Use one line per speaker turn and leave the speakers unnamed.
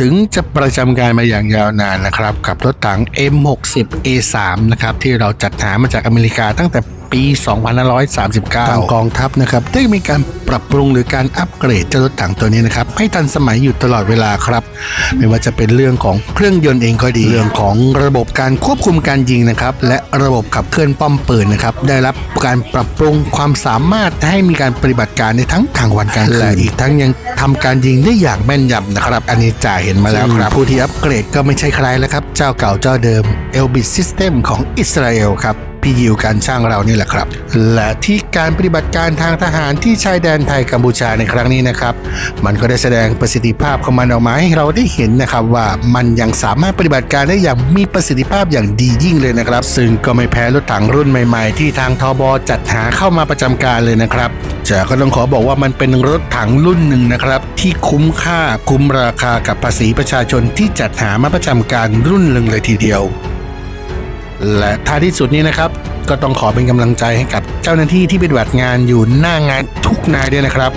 ถึงจะประจำการมาอย่างยาวนานนะครับ กับรถถัง M60A3 นะครับที่เราจัดหามาจากอเมริกาตั้งแต่ ปี 2539 ทางกองทัพนะครับได้มีการปรับปรุงหรือการอัปเกรดเจ้ารถถังตัวนี้นะครับให้ทันสมัยอยู่ตลอดเวลาครับ ไม่ว่าจะเป็นเรื่องของเครื่องยนต์เองก็ดี เรื่องของระบบการควบคุมการยิงนะครับและระบบขับเคลื่อนป้อมปืนนะครับได้รับการปรับปรุงความสามารถให้มีการปฏิบัติการในทั้งกลางวันกลางคืนและอีกทั้งยังทำการยิงได้อย่างแม่นยำนะครับ อันนี้จ่ายเห็นมาแล้วครับ ผู้ที่อัปเกรดก็ไม่ใช่ใครแล้วครับ เจ้าเก่าเจ้าเดิม Elbit System ของอิสราเอลครับ พี่ยิวการช่างเรานี่แหละครับ และที่การปฏิบัติการทางทหารที่ชายแดนไทยกัมพูชาในครั้งนี้นะครับ มันก็ได้แสดงประสิทธิภาพของมันออกมาให้เราได้เห็นนะครับว่ามันยังสามารถปฏิบัติการได้อย่างมีประสิทธิภาพอย่างดียิ่งเลยนะครับ ซึ่งก็ไม่แพ้รถถังรุ่นใหม่ๆ ที่ทางทบจัดหาเข้ามาประจำการเลยนะครับจะก็ต้องขอบอกว่ามันเป็นรถถังรุ่นหนึ่งนะครับ ที่คุ้มค่าคุ้มราคากับภาษีประชาชนที่จัดหามาประจำการรุ่นหนึ่งเลยทีเดียว และท้ายที่สุดนี้นะครับ ก็ต้องขอเป็นกำลังใจให้กับเจ้าหน้าที่ที่ปฏิบัติงานอยู่หน้างานทุกนายด้วยนะครับ